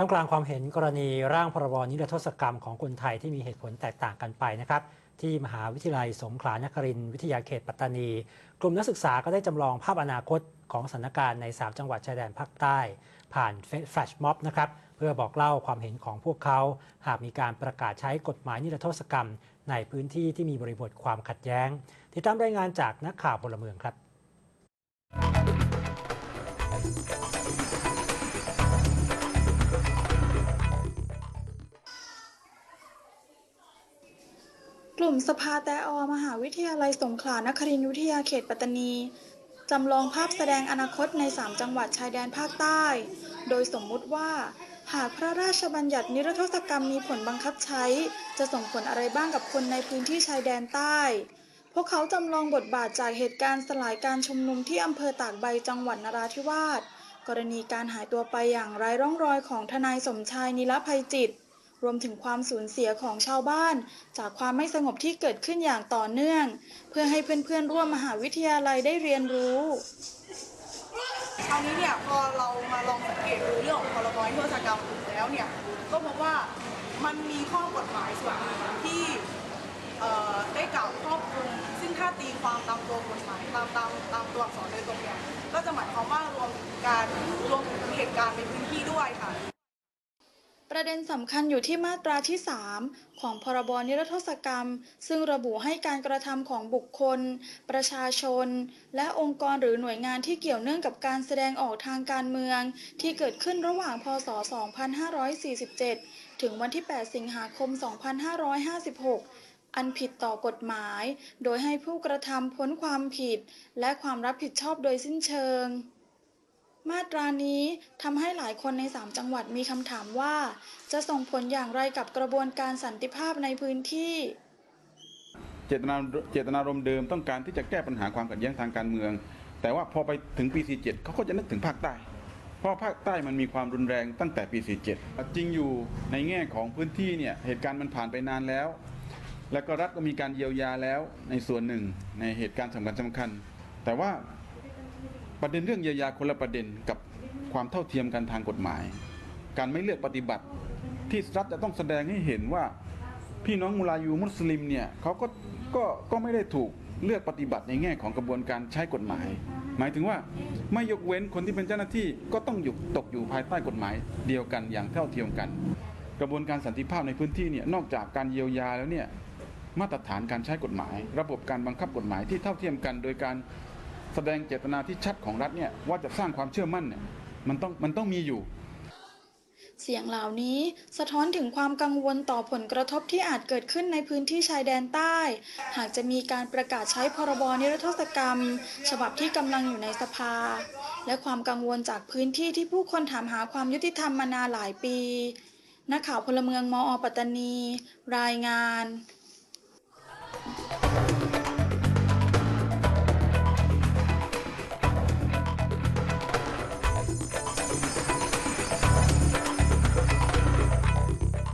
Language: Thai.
ท่ามกลางความเห็นกรณีร่างพรบนิรโทษกรรมของคนไทยที่มีเหตุผลแตกต่างกันไปนะครับ ที่มหาวิทยาลัยสงขลานครินทร์วิทยาเขตปัตตานี กลุ่มนักศึกษาก็ได้จำลองภาพอนาคตของสถานการณ์ใน 3 จังหวัดชายแดนภาคใต้ ผ่านแฟลชม็อบนะครับเพื่อบอกเล่าความเห็นของพวกเขา หากมีการประกาศใช้กฎหมายนิรโทษกรรม ในพื้นที่ที่มีบริบทความขัดแย้งติดตามรายงานจากนักข่าวพลเมืองครับ กลุ่มสภาแตออมหาวิทยาลัยสงขลานครินทร์วิทยาเขตปัตตานี จำลองภาพแสดงอนาคตใน 3 จังหวัดชายแดนภาคใต้ โดยสมมุติว่า หากพระราชบัญญัตินิรโทษกรรมมีผลบังคับใช้ จะส่งผลอะไรบ้างกับคนในพื้นที่ชายแดนใต้ พวกเขาจำลองบทบาทจากเหตุการณ์สลายการชุมนุมที่อำเภอตากใบจังหวัดนราธิวาสกรณีการหายตัวไปอย่างไร้ร่องรอยของทนายสมชายนิรภัยจิต รวมถึงความสูญเสียของชาวบ้าน จากความไม่สงบที่เกิดขึ้นอย่างต่อเนื่อง เพื่อให้เพื่อนๆ ร่วมมหาวิทยาลัยได้เรียนรู้คราวนี้เนี่ยพอเรามาลองสังเกตดูเรื่องของพรบนิรโทษกรรมแล้วเนี่ยก็พบว่ามันมีข้อกฎหมายส่วนที่เอ่อได้กล่าวครอบคลุมซึ่งถ้าตีความตามตัวกฎหมายตามตามตามตัวอักษรโดยตรงเนี่ยก็จะหมายความว่ารวมการรวมถึงเหตุการณ์ในพื้นที่ด้วยค่ะ ประเด็นสำคัญอยู่ที่มาตราที่ 3 ของพรบนิรโทษกรรม ซึ่งระบุให้การกระทำของบุคคล ประชาชน และองค์กรหรือหน่วยงานที่เกี่ยวเนื่องกับการแสดงออกทางการเมือง ที่เกิดขึ้นระหว่างพศ 2547 ถึงวันที่ 8 สิงหาคม 2556 อันผิดต่อกฎหมาย โดยให้ผู้กระทำพ้นความผิด และความรับผิดชอบโดยสิ้นเชิง มาตรานี้ทำให้หลายคนใน 3 จังหวัดมีคำถามว่า จะส่งผลอย่างไรกับกระบวนการสันติภาพในพื้นที่ เจตนาเจตนารมณ์เดิมต้องการที่จะแก้ปัญหาความขัดแย้งทางการเมือง แต่ว่าพอไปถึงปี 47 เขาก็จะนึกถึงภาคใต้ เพราะภาคใต้มันมีความรุนแรงตั้งแต่ปี 47 จริงอยู่ในแง่ของพื้นที่เนี่ยเหตุการณ์มันผ่านไปนานแล้ว แล้วก็รัฐก็มีการเยียวยาแล้วในส่วนหนึ่งในเหตุการณ์สำคัญสำคัญ แต่ว่า ประเด็นเรื่องเยียวยาคนละประเด็นกับความเท่าเทียมกันทางกฎหมาย การไม่เลือกปฏิบัติที่รัฐจะต้องแสดงให้เห็นว่า พี่น้องมุลายูมุสลิมเนี่ยเขาก็ก็ก็ไม่ได้ถูกเลือกปฏิบัติในแง่ของกระบวนการใช้กฎหมาย หมายถึงว่าไม่ยกเว้นคนที่เป็นเจ้าหน้าที่ก็ต้องอยู่ตกอยู่ภายใต้กฎหมายเดียวกันอย่างเท่าเทียมกัน กระบวนการสันติภาพในพื้นที่เนี่ยนอกจากการเยียวยาแล้วเนี่ยมาตรฐานการใช้กฎหมาย ระบบการบังคับกฎหมายที่เท่าเทียมกัน โดยการ แสดงเจตนาที่ชัดของรัฐเนี่ยว่าจะสร้างความเชื่อมั่นเนี่ยมันต้องมันต้องมีอยู่ เสียงเหล่านี้สะท้อนถึงความกังวลต่อผลกระทบที่อาจเกิดขึ้นในพื้นที่ชายแดนใต้ หากจะมีการประกาศใช้พรบนิรโทษกรรม ฉบับที่กำลังอยู่ในสภา และความกังวลจากพื้นที่ที่ผู้คนถามหาความยุติธรรมมานานหลายปี นักข่าวพลเมืองมอปัตตานี รายงาน